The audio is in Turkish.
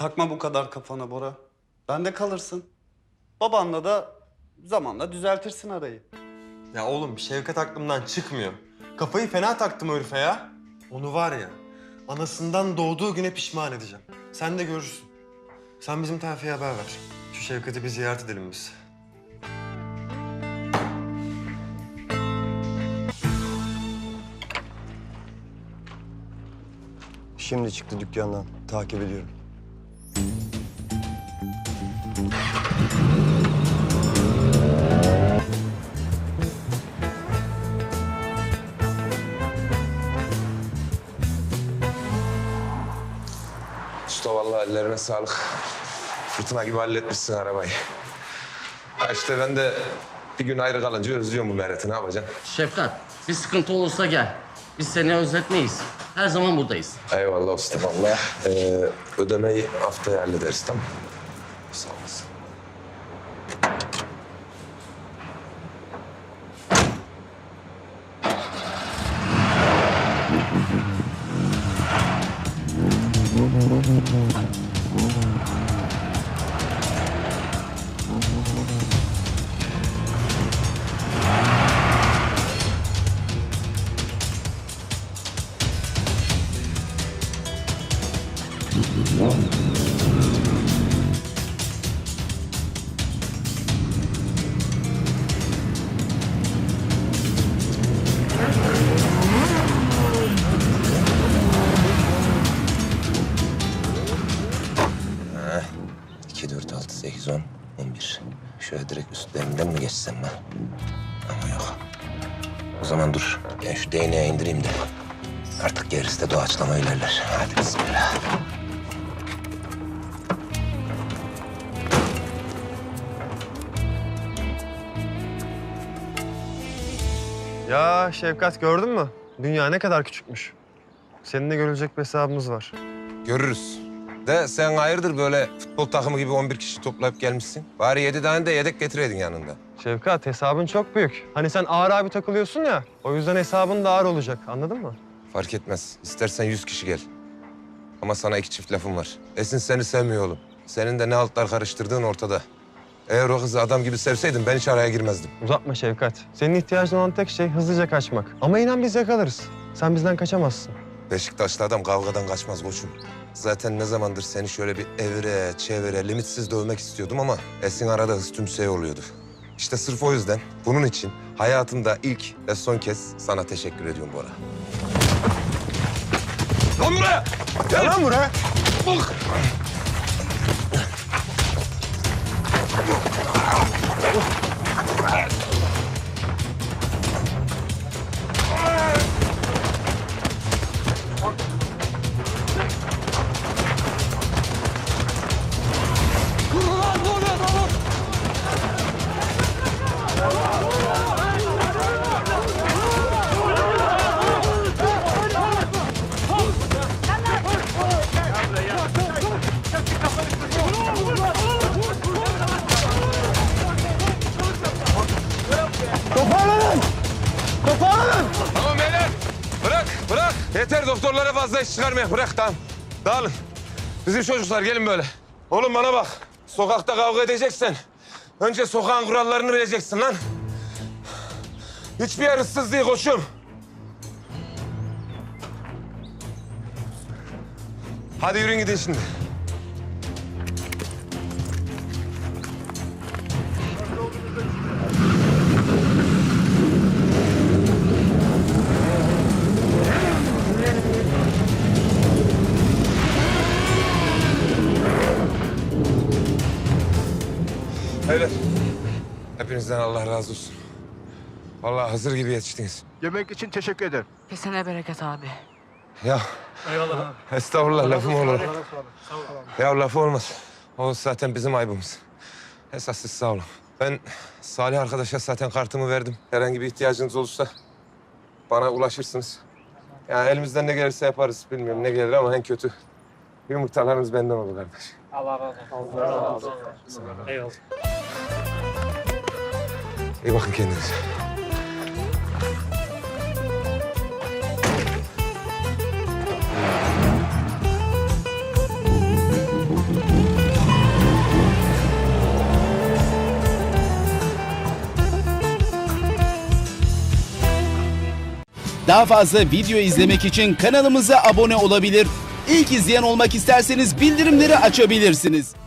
Takma bu kadar kafana Bora. Bende kalırsın. Babanla da zamanla düzeltirsin arayı. Ya oğlum Şevkat aklımdan çıkmıyor. Kafayı fena taktım herife ya. Onu var ya, anasından doğduğu güne pişman edeceğim. Sen de görürsün. Sen bizim tayfaya haber ver. Şu Şevkat'i bir ziyaret edelim biz. Şimdi çıktı dükkandan. Takip ediyorum. Usta vallahi ellerine sağlık. Fırtına gibi halletmişsin arabayı. Ha işte ben de bir gün ayrı kalınca özlüyorum bu Mert'i. Ne yapacaksın? Şefkat, bir sıkıntı olursa gel. Biz seni özletmeyiz. Her zaman buradayız. Eyvallah usta. Vallahi. Ee, ödemeyi haftaya hallederiz tamam Sağ olasın. İki, dört, altı, sekiz, on, on bir. Şöyle direkt üstlerinden mi geçsem ben? Ama yok. O zaman dur. Ben şu değneğe indireyim de. Artık gerisi de doğaçlama ilerler. Hadi bismillah. Ya Şevkat gördün mü? Dünya ne kadar küçükmüş. Seninle görülecek bir hesabımız var. Görürüz. De sen hayırdır böyle futbol takımı gibi 11 kişi toplayıp gelmişsin? Bari yedi tane de yedek getireydin yanında. Şevkat hesabın çok büyük. Hani sen ağır abi takılıyorsun ya. O yüzden hesabın da ağır olacak. Anladın mı? Fark etmez. İstersen 100 kişi gel. Ama sana iki çift lafım var. Esin seni sevmiyor oğlum. Senin de ne altlar karıştırdığın ortada. Eğer o kızı adam gibi sevseydin ben hiç araya girmezdim. Uzatma Şevkat. Senin ihtiyacın olan tek şey hızlıca kaçmak. Ama inan biz yakalarız. Sen bizden kaçamazsın. Beşiktaşlı adam kavgadan kaçmaz koçum. Zaten ne zamandır seni şöyle bir evire, çevire, limitsiz dövmek istiyordum ama Esin arada hız tümsey oluyordu. İşte sırf o yüzden bunun için hayatımda ilk ve son kez sana teşekkür ediyorum Bora. Lan buraya! Gel lan buraya! Bak! Yeter doktorlara fazla iş çıkarmaya. Bırak tamam. Dağılın. Bizim çocuklar gelin böyle. Oğlum bana bak. Sokakta kavga edeceksen önce sokağın kurallarını bileceksin lan. Hiçbir yer ıssız değil koçum. Hadi yürüyün gidin şimdi. Beyler. Hepinizden Allah razı olsun. Vallahi hazır gibi yetiştiniz. Yemek için teşekkür ederim. Kesene bereket abi. Ya. Eyvallah. Estağfurullah lafım olur. Ya lafı olmaz. O zaten bizim aybımız. Esas siz sağ olun. Ben Salih arkadaşa zaten kartımı verdim. Herhangi bir ihtiyacınız olursa bana ulaşırsınız. Yani elimizden ne gelirse yaparız. Bilmiyorum ne gelir ama en kötü yumurtalarınız benden olur kardeş. İyi bakın kendinize. Daha fazla video izlemek için kanalımıza abone olabilir. İlk izleyen olmak isterseniz bildirimleri açabilirsiniz.